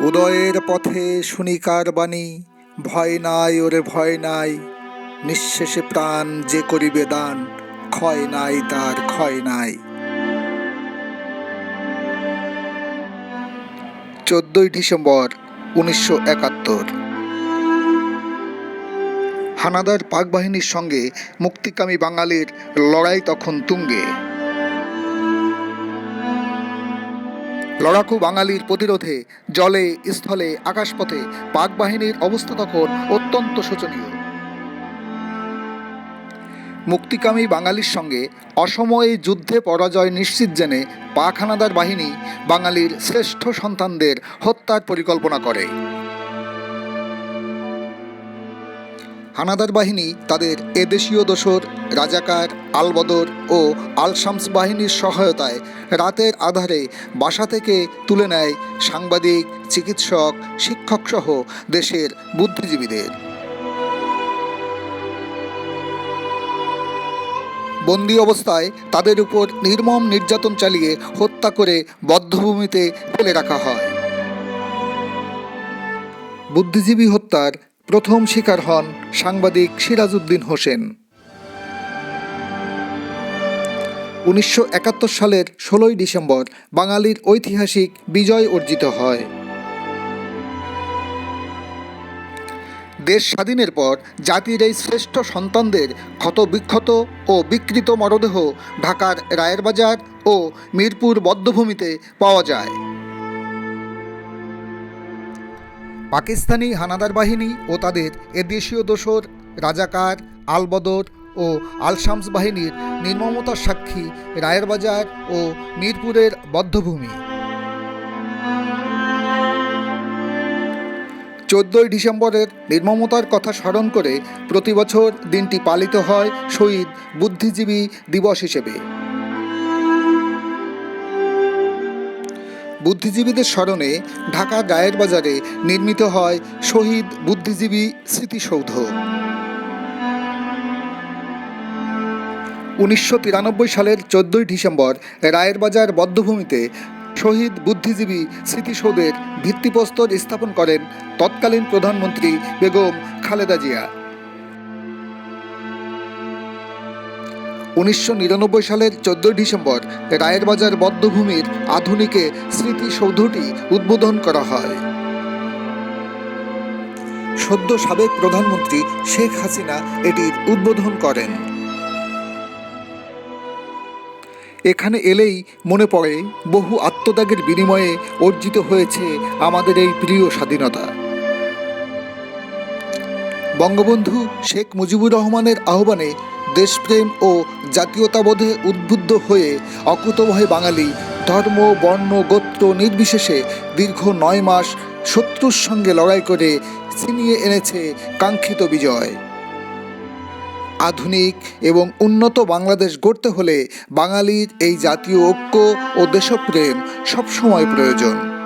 উদয়ের পথে শুনিকার বাণী, ভয় নাই ওরে ভয় নাই, নিঃশেষে প্রাণ যে করিবে দান, ক্ষয় নাই তার ক্ষয় নাই। চোদ্দই ডিসেম্বর উনিশশো একাত্তর। হানাদার পাক বাহিনীর সঙ্গে মুক্তিকামী বাঙালির লড়াই তখন তুঙ্গে। লড়াকু বাঙালির প্রতিরোধে, জলে, স্থলে, আকাশপথে পাক বাহিনীর অবস্থা তখন অত্যন্ত শোচনীয়। মুক্তিকামী বাঙালির সঙ্গে অসময়ে যুদ্ধে পরাজয় নিশ্চিত জেনে পাক হানাদার বাহিনী বাঙালির শ্রেষ্ঠ সন্তানদের হত্যার পরিকল্পনা করে। হানাদার বাহিনী তাদের এদেশীয় দোসর, রাজাকার, আলবদর ও আলশামস বাহিনীর সহায়তায় রাতের আধারে বাসা থেকে তুলে নেয় সাংবাদিক, চিকিৎসক, শিক্ষকসহ দেশের বুদ্ধিজীবীদের। বন্দি অবস্থায় তাদের উপর নির্মম নির্যাতন চালিয়ে হত্যা করে বদ্ধভূমিতে ফেলে রাখা হয়। বুদ্ধিজীবী হত্যার প্রথম শিকার হন সাংবাদিক সিরাজউদ্দিন হোসেন। উনিশশো একাত্তর সালের ষোলোই ডিসেম্বর বাঙালির ঐতিহাসিক বিজয় অর্জিত হয়। দেশ স্বাধীনের পর জাতির এই শ্রেষ্ঠ সন্তানদের ক্ষতবিক্ষত ও বিকৃত মরদেহ ঢাকার রায়েরবাজার ও মিরপুর বদ্ধভূমিতে পাওয়া যায়। পাকিস্তানি হানাদার বাহিনী ও তাদের এদেশীয় দোসর, রাজাকার, আলবদর ও আলশামস বাহিনীর নির্মমতার সাক্ষী রায়েরবাজার ও মিরপুরের বদ্ধভূমি। চোদ্দই ডিসেম্বরের নির্মমতার কথা স্মরণ করে প্রতি বছর দিনটি পালিত হয় শহীদ বুদ্ধিজীবী দিবস হিসেবে। বুদ্ধিজীবীদের স্মরণে ঢাকা গায়ের বাজারে নির্মিত হয় শহীদ বুদ্ধিজীবী স্মৃতিসৌধ। উনিশশো তিরানব্বই সালের চোদ্দই ডিসেম্বর রায়ের বাজার বদ্ধভূমিতে শহীদ বুদ্ধিজীবী স্মৃতিসৌধের ভিত্তিপ্রস্তর স্থাপন করেন তৎকালীন প্রধানমন্ত্রী বেগম খালেদা জিয়া। উনিশশো নিরানব্বই সালের চোদ্দই ডিসেম্বর রায়ের বাজার বদ্ধভূমির আধুনিকে স্মৃতিসৌধটি উদ্বোধন করা হয়। সদ্য সাবেক প্রধানমন্ত্রী শেখ হাসিনা এটির উদ্বোধন করেন। এখানে এলেই মনে পড়ে বহু আত্মত্যাগের বিনিময়ে অর্জিত হয়েছে আমাদের এই প্রিয় স্বাধীনতা। বঙ্গবন্ধু শেখ মুজিবুর রহমানের আহ্বানে দেশপ্রেম ও জাতীয়তাবোধে উদ্বুদ্ধ হয়ে অকুতভয় বাঙালি ধর্ম, বর্ণ, গোত্র নির্বিশেষে দীর্ঘ নয় মাস শত্রুর সঙ্গে লড়াই করে ছিনিয়ে এনেছে কাঙ্ক্ষিত বিজয়। আধুনিক এবং উন্নত বাংলাদেশ গড়তে হলে বাঙালির এই জাতীয় ঐক্য ও দেশপ্রেম সবসময় প্রয়োজন।